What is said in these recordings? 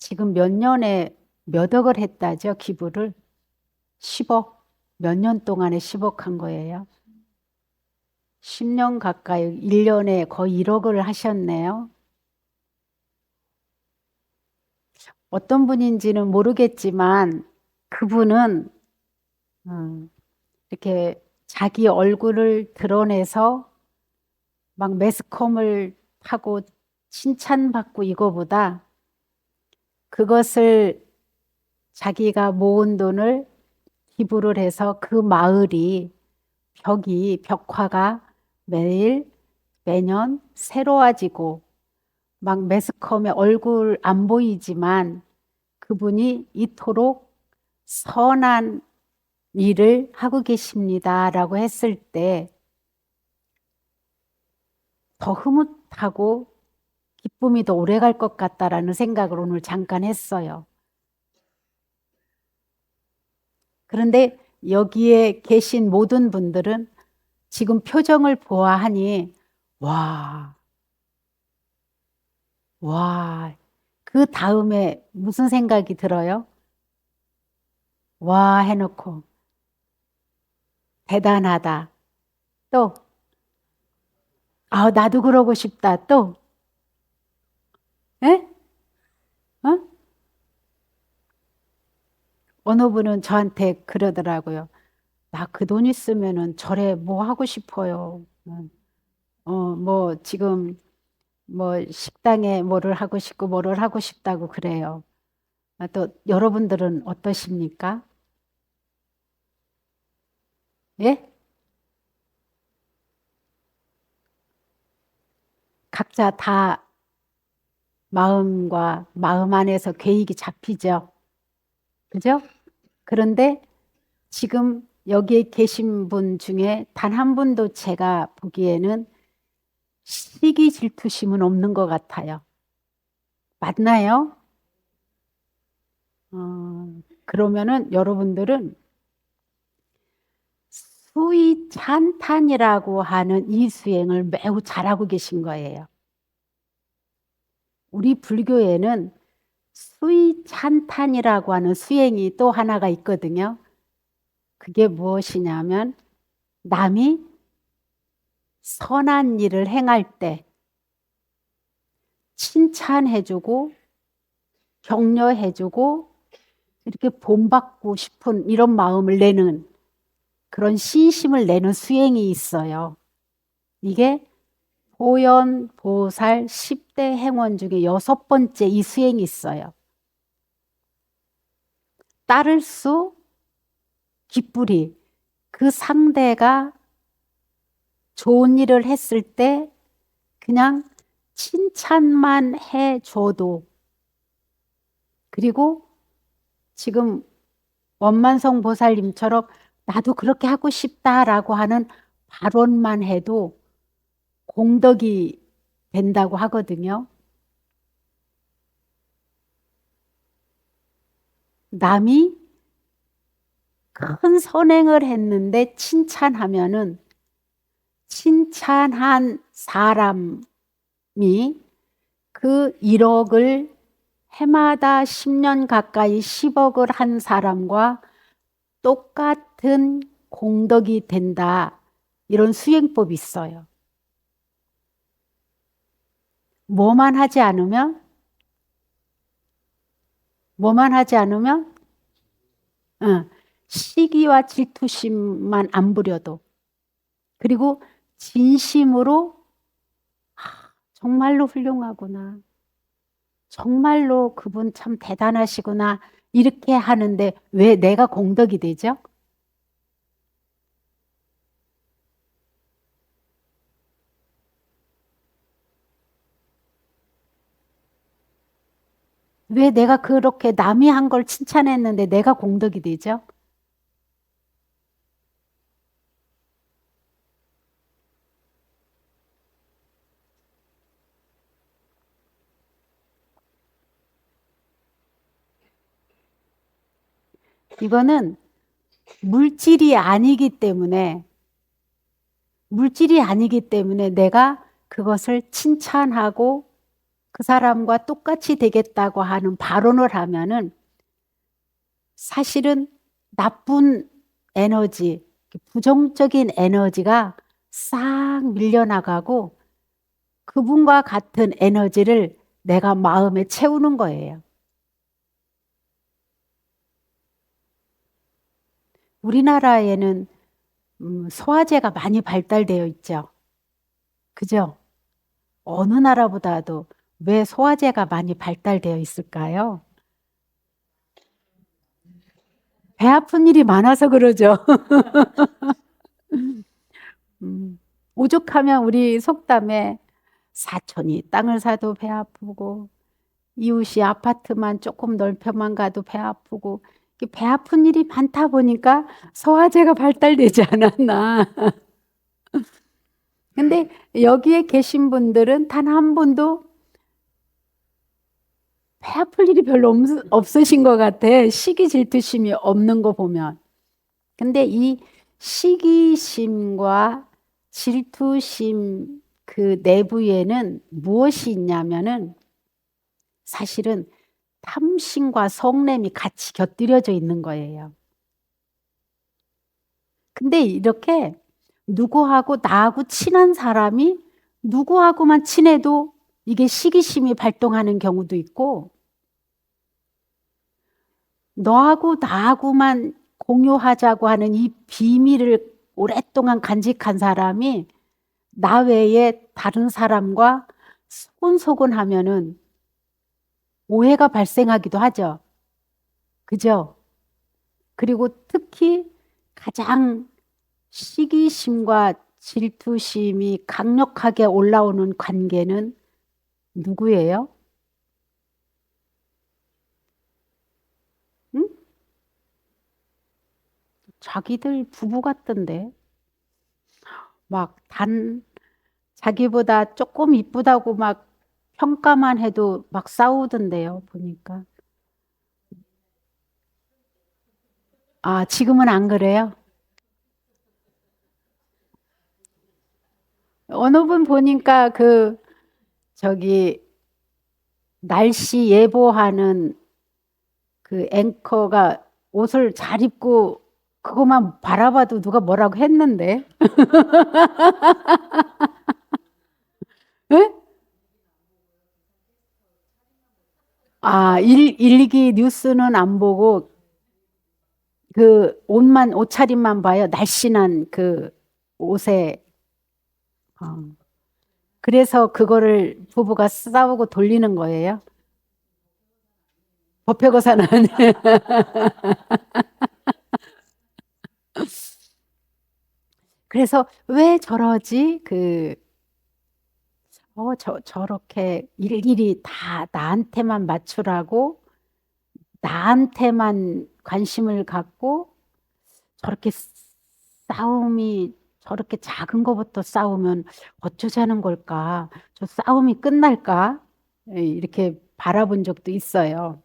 지금 몇 년에 몇 억을 했다죠, 기부를? 10억. 몇 년 동안에 10억 한 거예요. 10년 가까이, 1년에 거의 1억을 하셨네요. 어떤 분인지는 모르겠지만 그분은 음, 이렇게 자기 얼굴을 드러내서 막 매스컴을 하고 칭찬받고 이거보다 그것을 자기가 모은 돈을 기부를 해서 그 마을이 벽이 벽화가 매일 매년 새로워지고 막 매스컴에 얼굴 안 보이지만 그분이 이토록 선한 일을 하고 계십니다라고 했을 때 더 흐뭇하고 기쁨이 더 오래 갈 것 같다라는 생각을 오늘 잠깐 했어요. 그런데 여기에 계신 모든 분들은 지금 표정을 보아하니 와, 와, 그 다음에 무슨 생각이 들어요? 와 해놓고 대단하다. 또, 아, 나도 그러고 싶다. 또, 에? 어? 어느 분은 저한테 그러더라고요. 나 그 돈 있으면은 절에 뭐 하고 싶어요. 음. 어, 뭐 지금 뭐 식당에 뭐를 하고 싶고 뭐를 하고 싶다고 그래요. 아, 또 여러분들은 어떠십니까? 예? 각자 다 마음과 마음 안에서 계획이 잡히죠. 그죠? 그런데 지금 여기에 계신 분 중에 단 한 분도 제가 보기에는 시기 질투심은 없는 것 같아요. 맞나요? 어, 그러면은 여러분들은 수의 찬탄이라고 하는 이 수행을 매우 잘하고 계신 거예요. 우리 불교에는 수의 찬탄이라고 하는 수행이 또 하나가 있거든요. 그게 무엇이냐면 남이 선한 일을 행할 때 칭찬해주고 격려해주고 이렇게 본받고 싶은 이런 마음을 내는 그런 신심을 내는 수행이 있어요. 이게 보현, 보살, 10대 행원 중에 여섯 번째 이 수행이 있어요. 따를 수, 기쁘리. 그 상대가 좋은 일을 했을 때 그냥 칭찬만 해줘도 그리고 지금 원만성 보살님처럼 나도 그렇게 하고 싶다라고 하는 발언만 해도 공덕이 된다고 하거든요. 남이 큰 선행을 했는데 칭찬하면은 칭찬한 사람이 그 1억을 해마다 10년 가까이 10억을 한 사람과 똑같은 공덕이 된다. 이런 수행법이 있어요. 뭐만 하지 않으면 뭐만 하지 않으면 어, 시기와 질투심만 안 부려도 그리고 진심으로 아, 정말로 훌륭하구나. 정말로 그분 참 대단하시구나. 이렇게 하는데 왜 내가 공덕이 되죠? 왜 내가 그렇게 남이 한 걸 칭찬했는데 내가 공덕이 되죠? 이거는 물질이 아니기 때문에 물질이 아니기 때문에 내가 그것을 칭찬하고 그 사람과 똑같이 되겠다고 하는 발언을 하면은 사실은 나쁜 에너지, 부정적인 에너지가 싹 밀려나가고 그분과 같은 에너지를 내가 마음에 채우는 거예요. 우리나라에는 음, 소화제가 많이 발달되어 있죠. 그죠? 어느 나라보다도 왜 소화제가 많이 발달되어 있을까요? 배 아픈 일이 많아서 그러죠. 음, 오죽하면 우리 속담에 사촌이 땅을 사도 배 아프고 이웃이 아파트만 조금 넓혀만 가도 배 아프고 배 아픈 일이 많다 보니까 소화제가 발달되지 않았나. 근데 여기에 계신 분들은 단 한 분도 배 아플 일이 별로 없, 으신것 같아. 시기 질투심이 없는 거 보면. 근데 이 시기심과 질투심 그 내부에는 무엇이 있냐면은 사실은 탐심과 성냄이 같이 곁들여져 있는 거예요. 근데 이렇게 누구하고 나하고 친한 사람이 누구하고만 친해도 이게 시기심이 발동하는 경우도 있고 너하고 나하고만 공유하자고 하는 이 비밀을 오랫동안 간직한 사람이 나 외에 다른 사람과 소곤소곤 하면은 오해가 발생하기도 하죠. 그죠? 그리고 특히 가장 시기심과 질투심이 강력하게 올라오는 관계는 누구예요? 응? 자기들 부부 같던데. 막 단, 자기보다 조금 이쁘다고 막 평가만 해도 막 싸우던데요, 보니까. 아, 지금은 안 그래요? 어느 분 보니까 그, 저기, 날씨 예보하는 그 앵커가 옷을 잘 입고 그것만 바라봐도 누가 뭐라고 했는데. 네? 아, 일, 일기 뉴스는 안 보고 그 옷만 옷차림만 봐요. 날씬한 그 옷에 어. 그래서 그거를 부부가 싸우고 돌리는 거예요. 법회고사는 그래서 왜 저러지? 그 어, 저, 저렇게 일일이 다 나한테만 맞추라고 나한테만 관심을 갖고 저렇게 싸움이 저렇게 작은 것부터 싸우면 어쩌자는 걸까? 저 싸움이 끝날까? 예, 이렇게 바라본 적도 있어요.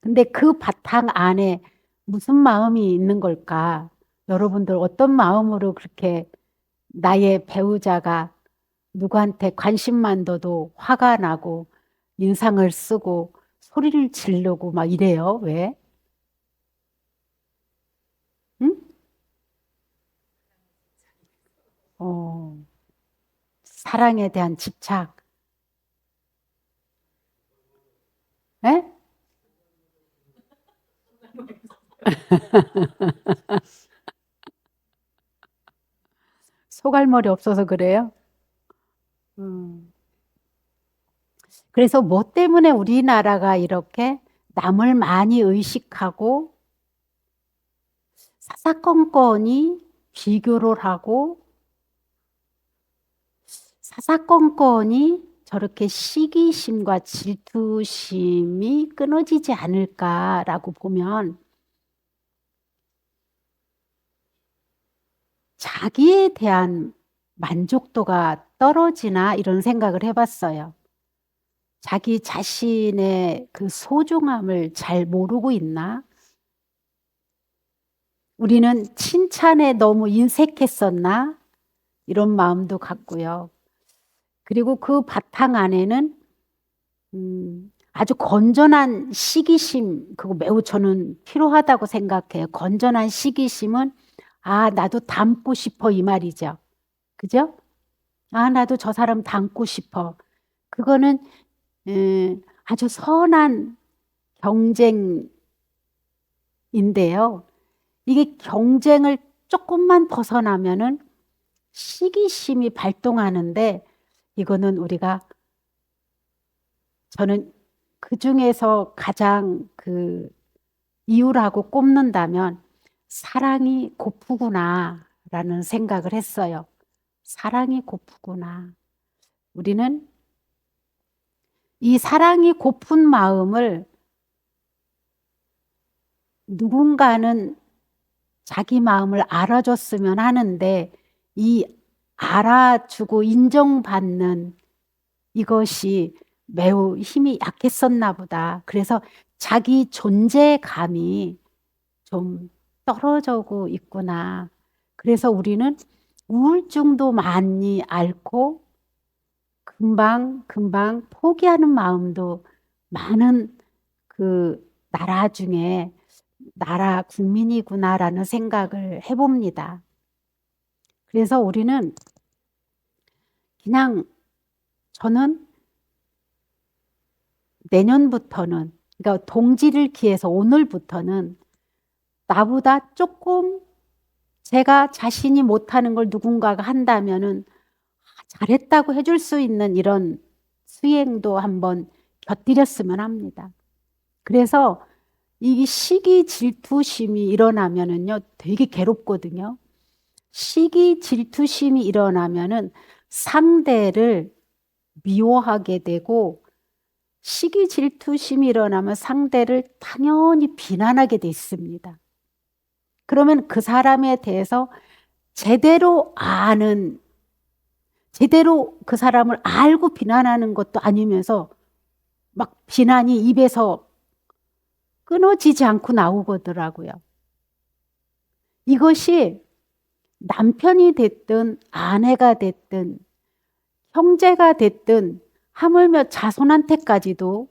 근데 그 바탕 안에 무슨 마음이 있는 걸까? 여러분들 어떤 마음으로 그렇게 나의 배우자가 누구한테 관심만 둬도 화가 나고 인상을 쓰고 소리를 지르고 막 이래요. 왜? 어, 사랑에 대한 집착. 에? 소갈머리 없어서 그래요? 음. 그래서 뭐 때문에 우리나라가 이렇게 남을 많이 의식하고 사사건건이 비교를 하고 사사건건이 저렇게 시기심과 질투심이 끊어지지 않을까라고 보면 자기에 대한 만족도가 떨어지나 이런 생각을 해봤어요. 자기 자신의 그 소중함을 잘 모르고 있나? 우리는 칭찬에 너무 인색했었나? 이런 마음도 갖고요. 그리고 그 바탕 안에는 음, 아주 건전한 시기심, 그거 매우 저는 필요하다고 생각해요. 건전한 시기심은, 아, 나도 닮고 싶어, 이 말이죠. 그죠? 아, 나도 저 사람 닮고 싶어. 그거는, 음, 아주 선한 경쟁인데요. 이게 경쟁을 조금만 벗어나면은 시기심이 발동하는데, 이거는 우리가 저는 그 중에서 가장 그 이유라고 꼽는다면 사랑이 고프구나라는 생각을 했어요. 사랑이 고프구나. 우리는 이 사랑이 고픈 마음을 누군가는 자기 마음을 알아줬으면 하는데 이 알아주고 인정받는 이것이 매우 힘이 약했었나 보다. 그래서 자기 존재감이 좀 떨어지고 있구나. 그래서 우리는 우울증도 많이 앓고 금방 금방 포기하는 마음도 많은 그 나라 중에 나라 국민이구나라는 생각을 해봅니다. 그래서 우리는 그냥 저는 내년부터는 그러니까 동지를 기해서 오늘부터는 나보다 조금 제가 자신이 못하는 걸 누군가가 한다면은 아, 잘했다고 해줄 수 있는 이런 수행도 한번 곁들였으면 합니다. 그래서 이 시기 질투심이 일어나면은요 되게 괴롭거든요. 시기 질투심이 일어나면은 상대를 미워하게 되고 시기 질투심이 일어나면 상대를 당연히 비난하게 돼 있습니다. 그러면 그 사람에 대해서 제대로 아는, 제대로 그 사람을 알고 비난하는 것도 아니면서 막 비난이 입에서 끊어지지 않고 나오거더라고요. 이것이 남편이 됐든 아내가 됐든 형제가 됐든 하물며 자손한테까지도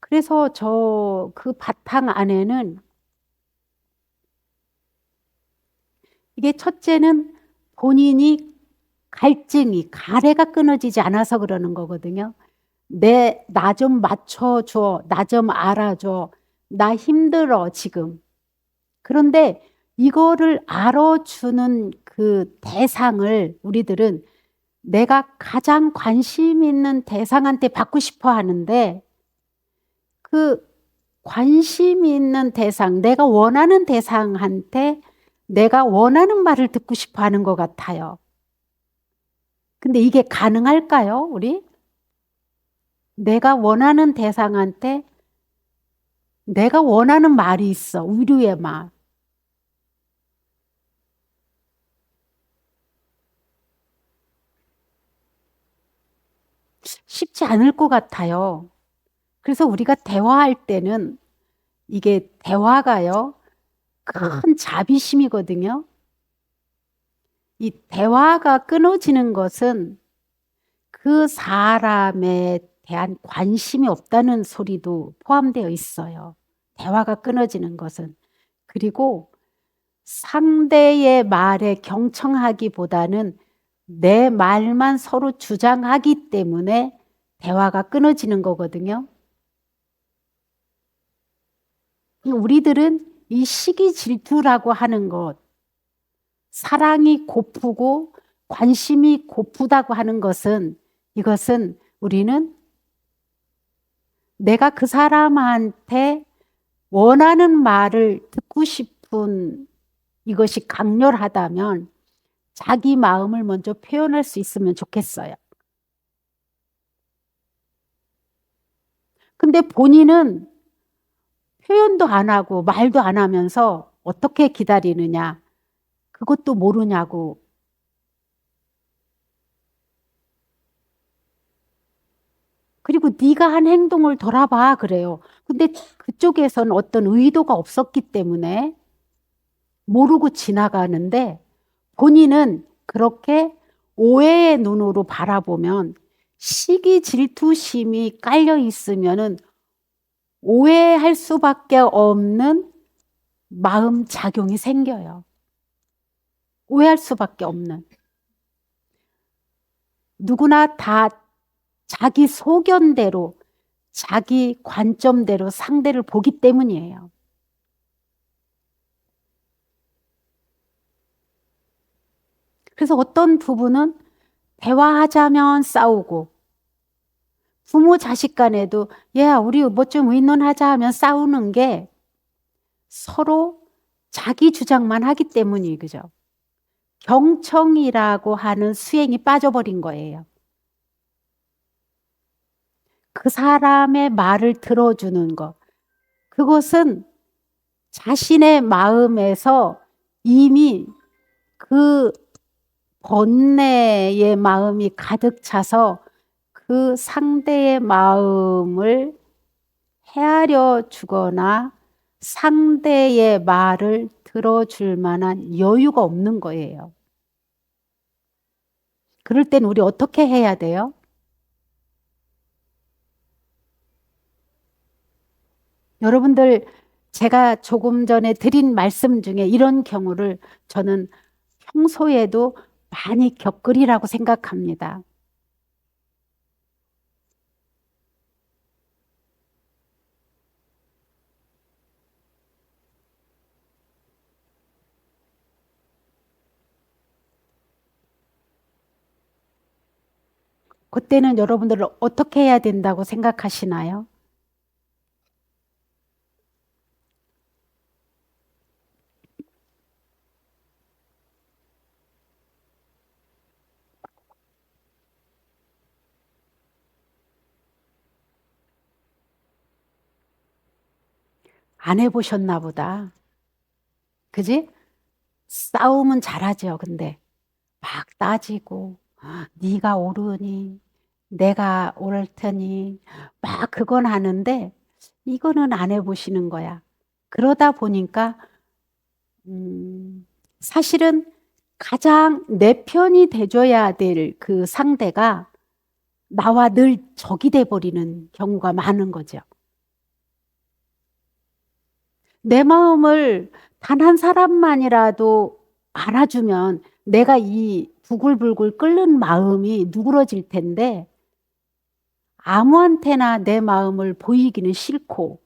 그래서 저 그 바탕 안에는 이게 첫째는 본인이 갈증이 가래가 끊어지지 않아서 그러는 거거든요. 내 나 좀 맞춰 줘, 나 좀 알아 줘, 나 힘들어 지금. 그런데 이거를 알아주는 그 대상을 우리들은 내가 가장 관심 있는 대상한테 받고 싶어 하는데 그 관심 있는 대상, 내가 원하는 대상한테 내가 원하는 말을 듣고 싶어 하는 것 같아요. 근데 이게 가능할까요, 우리? 내가 원하는 대상한테 내가 원하는 말이 있어, 위로의 말. 쉽지 않을 것 같아요. 그래서 우리가 대화할 때는 이게 대화가요, 큰 자비심이거든요. 이 대화가 끊어지는 것은 그 사람에 대한 관심이 없다는 소리도 포함되어 있어요. 대화가 끊어지는 것은. 그리고 상대의 말에 경청하기보다는 내 말만 서로 주장하기 때문에 대화가 끊어지는 거거든요. 우리들은 이 시기 질투라고 하는 것, 사랑이 고프고 관심이 고프다고 하는 것은 이것은 우리는 내가 그 사람한테 원하는 말을 듣고 싶은 이것이 강렬하다면 자기 마음을 먼저 표현할 수 있으면 좋겠어요. 근데 본인은 표현도 안 하고 말도 안 하면서 어떻게 기다리느냐. 그것도 모르냐고. 그리고 네가 한 행동을 돌아봐 그래요. 근데 그쪽에서는 어떤 의도가 없었기 때문에 모르고 지나가는데 본인은 그렇게 오해의 눈으로 바라보면 시기 질투심이 깔려 있으면은 오해할 수밖에 없는 마음 작용이 생겨요. 오해할 수밖에 없는. 누구나 다 자기 소견대로, 자기 관점대로 상대를 보기 때문이에요. 그래서 어떤 부부는 대화하자면 싸우고, 부모 자식 간에도, 야, 우리 뭐 좀 의논하자 하면 싸우는 게 서로 자기 주장만 하기 때문이 그죠. 경청이라고 하는 수행이 빠져버린 거예요. 그 사람의 말을 들어주는 것. 그것은 자신의 마음에서 이미 그 번뇌의 마음이 가득 차서 그 상대의 마음을 헤아려 주거나 상대의 말을 들어줄 만한 여유가 없는 거예요. 그럴 땐 우리 어떻게 해야 돼요? 여러분들 제가 조금 전에 드린 말씀 중에 이런 경우를 저는 평소에도 많이 겪으리라고 생각합니다. 그때는 여러분들 어떻게 해야 된다고 생각하시나요? 안 해보셨나 보다. 그지? 싸움은 잘하죠. 근데 막 따지고 네가 옳으니 내가 옳을 테니 막 그건 하는데 이거는 안 해보시는 거야. 그러다 보니까 음, 사실은 가장 내 편이 돼줘야 될 그 상대가 나와 늘 적이 돼버리는 경우가 많은 거죠. 내 마음을 단 한 사람만이라도 알아주면 내가 이 부글부글 끓는 마음이 누그러질 텐데 아무한테나 내 마음을 보이기는 싫고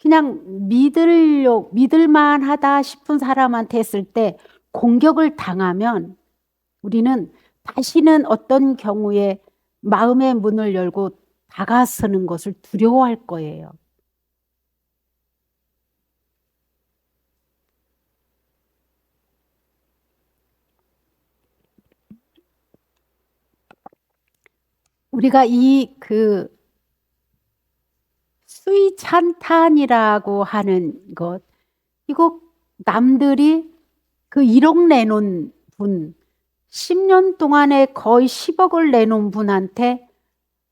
그냥 믿으려 믿을만 하다 싶은 사람한테 했을 때 공격을 당하면 우리는 다시는 어떤 경우에 마음의 문을 열고 다가서는 것을 두려워할 거예요. 우리가 이 그 수위 찬탄이라고 하는 것, 이거 남들이 그 1억 내놓은 분, 10년 동안에 거의 10억을 내놓은 분한테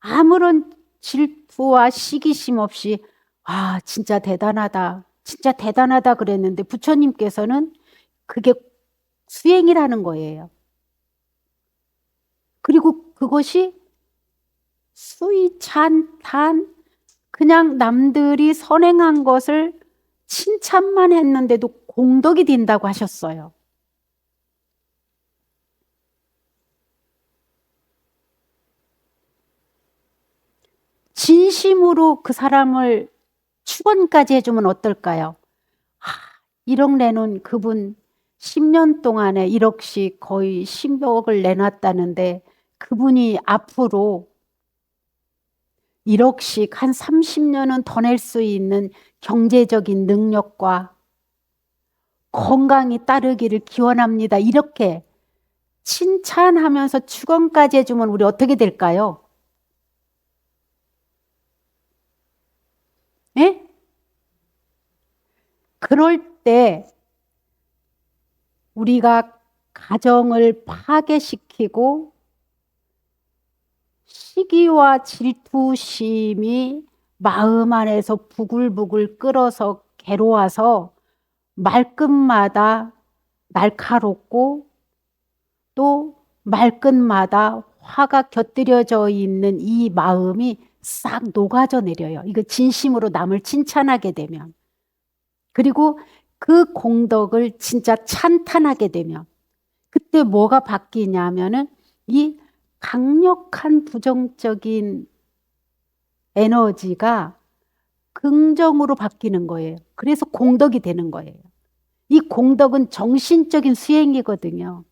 아무런 질투와 시기심 없이 아, 진짜 대단하다. 진짜 대단하다 그랬는데 부처님께서는 그게 수행이라는 거예요. 그리고 그것이 수위찬탄 그냥 남들이 선행한 것을 칭찬만 했는데도 공덕이 된다고 하셨어요. 진심으로 그 사람을 축원까지 해주면 어떨까요? 하, 1억 내놓은 그분 10년 동안에 1억씩 거의 10억을 내놨다는데 그분이 앞으로 1억씩 한 30년은 더 낼 수 있는 경제적인 능력과 건강이 따르기를 기원합니다. 이렇게 칭찬하면서 축원까지 해주면 우리 어떻게 될까요? 예? 그럴 때 우리가 가정을 파괴시키고 시기와 질투심이 마음 안에서 부글부글 끓어서 괴로워서 말끝마다 날카롭고 또 말끝마다 화가 곁들여져 있는 이 마음이 싹 녹아져 내려요. 이거 진심으로 남을 칭찬하게 되면. 그리고 그 공덕을 진짜 찬탄하게 되면 그때 뭐가 바뀌냐면은 이 강력한 부정적인 에너지가 긍정으로 바뀌는 거예요. 그래서 공덕이 되는 거예요. 이 공덕은 정신적인 수행이거든요.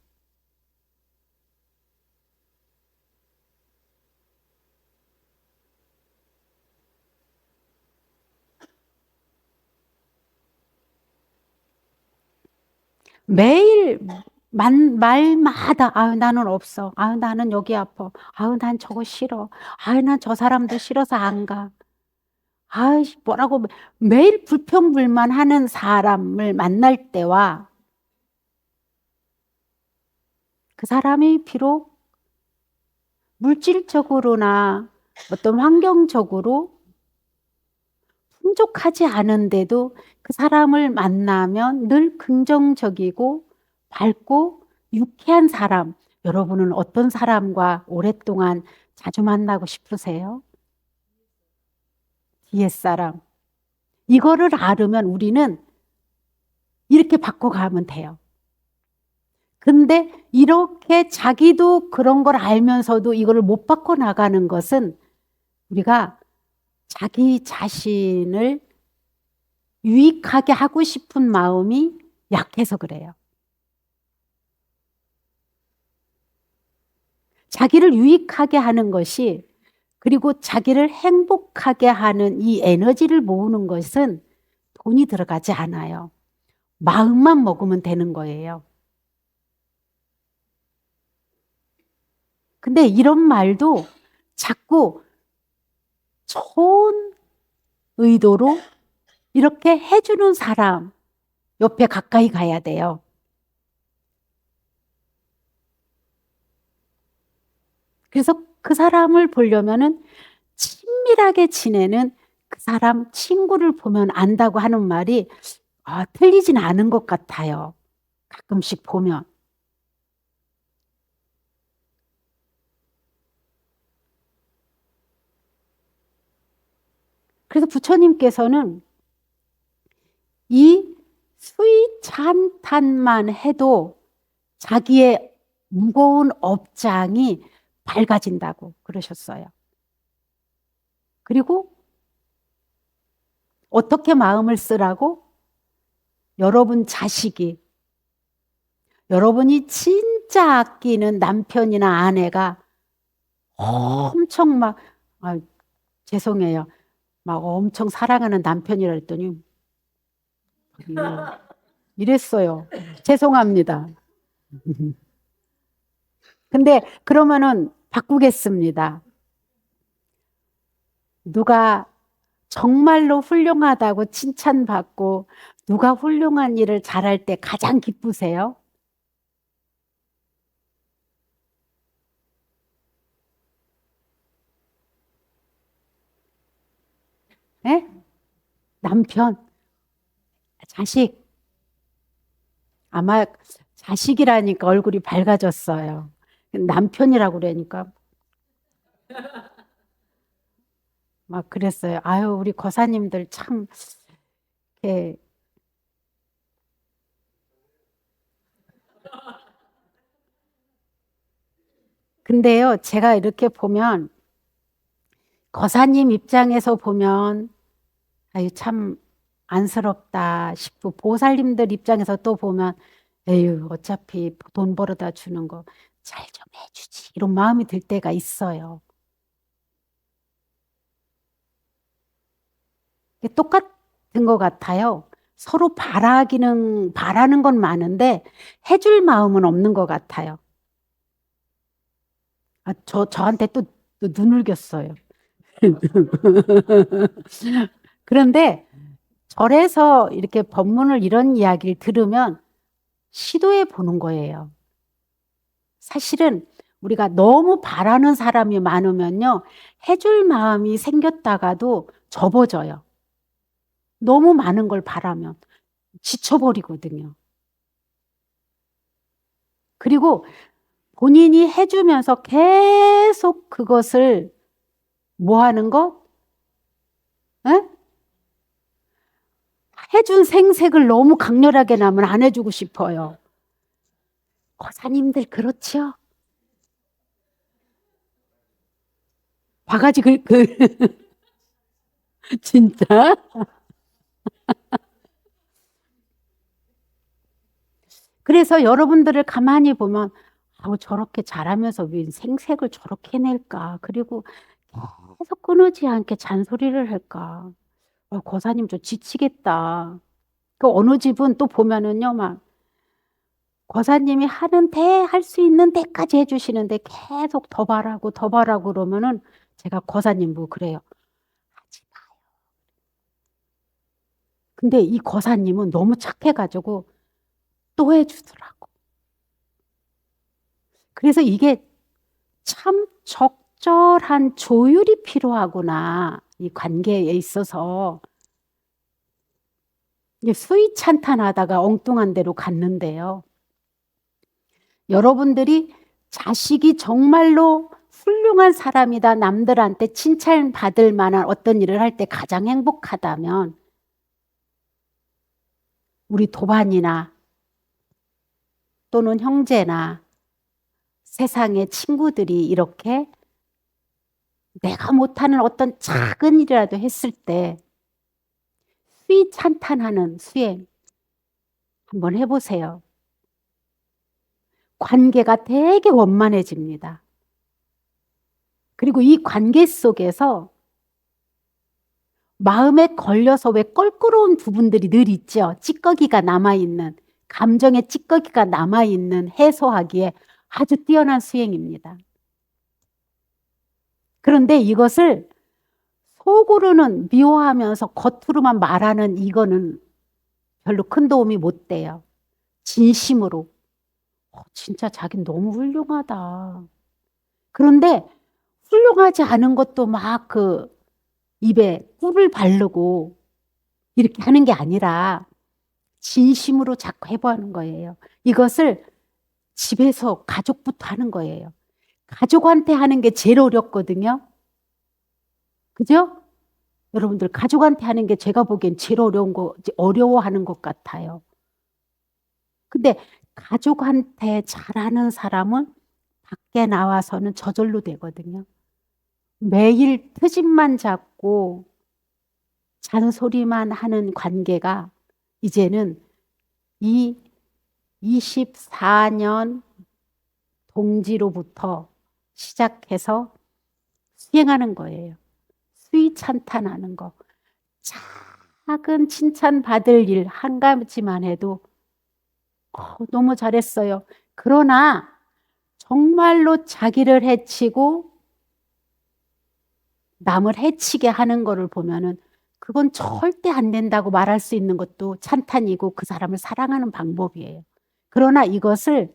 매일 만, 말마다 아유 나는 없어. 아유 나는 여기 아파. 아유 난 저거 싫어. 아유 난 저 사람도 싫어서 안 가. 아유 뭐라고 매일 불평불만하는 사람을 만날 때와 그 사람이 비록 물질적으로나 어떤 환경적으로 풍족하지 않은데도 그 사람을 만나면 늘 긍정적이고 밝고 유쾌한 사람. 여러분은 어떤 사람과 오랫동안 자주 만나고 싶으세요? 뒤에 사람. 이거를 알으면 우리는 이렇게 바꿔가면 돼요. 근데 이렇게 자기도 그런 걸 알면서도 이거를 못 바꿔 나가는 것은 우리가 자기 자신을 유익하게 하고 싶은 마음이 약해서 그래요. 자기를 유익하게 하는 것이 그리고 자기를 행복하게 하는 이 에너지를 모으는 것은 돈이 들어가지 않아요. 마음만 먹으면 되는 거예요. 근데 이런 말도 자꾸 좋은 의도로 이렇게 해주는 사람 옆에 가까이 가야 돼요. 그래서 그 사람을 보려면은 친밀하게 지내는 그 사람 친구를 보면 안다고 하는 말이 아, 틀리진 않은 것 같아요. 가끔씩 보면. 그래서 부처님께서는 이 수위 찬탄만 해도 자기의 무거운 업장이 밝아진다고 그러셨어요. 그리고 어떻게 마음을 쓰라고? 여러분 자식이, 여러분이 진짜 아끼는 남편이나 아내가 엄청 막, 아, 죄송해요. 막 엄청 사랑하는 남편이라 했더니, 이랬어요. 죄송합니다. 근데 그러면은 바꾸겠습니다. 누가 정말로 훌륭하다고 칭찬받고 누가 훌륭한 일을 잘할 때 가장 기쁘세요? 네? 남편, 자식. 아마 자식이라니까 얼굴이 밝아졌어요. 남편이라고 그러니까. 막 그랬어요. 아유, 우리 거사님들 참 이렇게. 근데요, 제가 이렇게 보면 거사님 입장에서 보면 아유 참 안쓰럽다 싶고 보살님들 입장에서 또 보면 에휴 어차피 돈 벌어다 주는 거 잘 좀 해주지 이런 마음이 들 때가 있어요. 똑같은 것 같아요. 서로 바라기는 바라는 건 많은데 해줄 마음은 없는 것 같아요. 아, 저 저한테 또, 또 눈을 겼어요. 그런데 절에서 이렇게 법문을 이런 이야기를 들으면 시도해 보는 거예요. 사실은 우리가 너무 바라는 사람이 많으면요, 해줄 마음이 생겼다가도 접어져요. 너무 많은 걸 바라면 지쳐버리거든요. 그리고 본인이 해주면서 계속 그것을 뭐 하는 것? 에? 해준 생색을 너무 강렬하게 나면 안 해주고 싶어요. 거사님들 그렇죠? 바가지 그, 그 진짜? 그래서 여러분들을 가만히 보면 아우 저렇게 잘하면서 왜 생색을 저렇게 낼까? 그리고 계속 끊이지 않게 잔소리를 할까? 어, 고사님 좀 지치겠다. 그 어느 집은 또 보면은요, 막 고사님이 하는 대할수 있는 데까지 해주시는데 계속 더 바라고 더 바라고 그러면은 제가 고사님 뭐 그래요. 하지 마요. 근데 이 고사님은 너무 착해가지고 또 해주더라고. 그래서 이게 참 적절한 조율이 필요하구나. 이 관계에 있어서. 이게 수위 찬탄하다가 엉뚱한 데로 갔는데요. 여러분들이 자식이 정말로 훌륭한 사람이다. 남들한테 칭찬받을 만한 어떤 일을 할 때 가장 행복하다면 우리 도반이나 또는 형제나 세상의 친구들이 이렇게 내가 못하는 어떤 작은 일이라도 했을 때 수위 찬탄하는 수행 한번 해보세요. 관계가 되게 원만해집니다. 그리고 이 관계 속에서 마음에 걸려서 왜 껄끄러운 부분들이 늘 있죠. 찌꺼기가 남아있는, 감정의 찌꺼기가 남아있는 해소하기에 아주 뛰어난 수행입니다. 그런데 이것을 속으로는 미워하면서 겉으로만 말하는 이거는 별로 큰 도움이 못 돼요. 진심으로. 어, 진짜 자긴 너무 훌륭하다. 그런데 훌륭하지 않은 것도 막 그 입에 꿀을 바르고 이렇게 하는 게 아니라 진심으로 자꾸 해보는 거예요. 이것을 집에서 가족부터 하는 거예요. 가족한테 하는 게 제일 어렵거든요. 그죠? 여러분들 가족한테 하는 게 제가 보기엔 제일 어려운 거 어려워하는 것 같아요. 근데 가족한테 잘하는 사람은 밖에 나와서는 저절로 되거든요. 매일 트집만 잡고 잔소리만 하는 관계가 이제는 이 24년 동지로부터 시작해서 수행하는 거예요. 수위 찬탄하는 거. 작은 칭찬 받을 일 한 가지만 해도 어, 너무 잘했어요. 그러나 정말로 자기를 해치고 남을 해치게 하는 거를 보면은 그건 절대 안 된다고 말할 수 있는 것도 찬탄이고 그 사람을 사랑하는 방법이에요. 그러나 이것을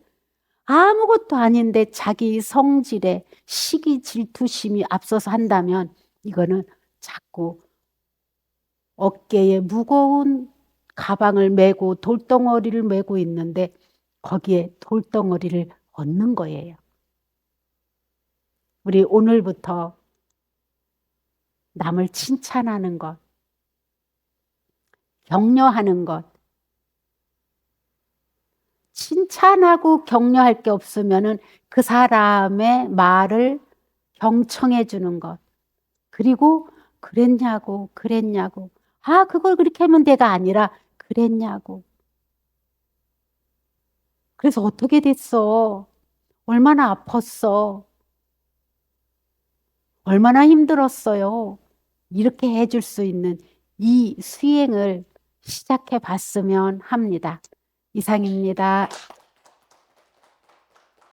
아무것도 아닌데 자기 성질에 시기 질투심이 앞서서 한다면 이거는 자꾸 어깨에 무거운 가방을 메고 돌덩어리를 메고 있는데 거기에 돌덩어리를 얻는 거예요. 우리 오늘부터 남을 칭찬하는 것, 격려하는 것, 칭찬하고 격려할 게 없으면은 그 사람의 말을 경청해 주는 것. 그리고 그랬냐고, 그랬냐고. 아, 그걸 그렇게 하면 돼가 아니라 그랬냐고. 그래서 어떻게 됐어? 얼마나 아팠어? 얼마나 힘들었어요? 이렇게 해줄 수 있는 이 수행을 시작해 봤으면 합니다. 이상입니다.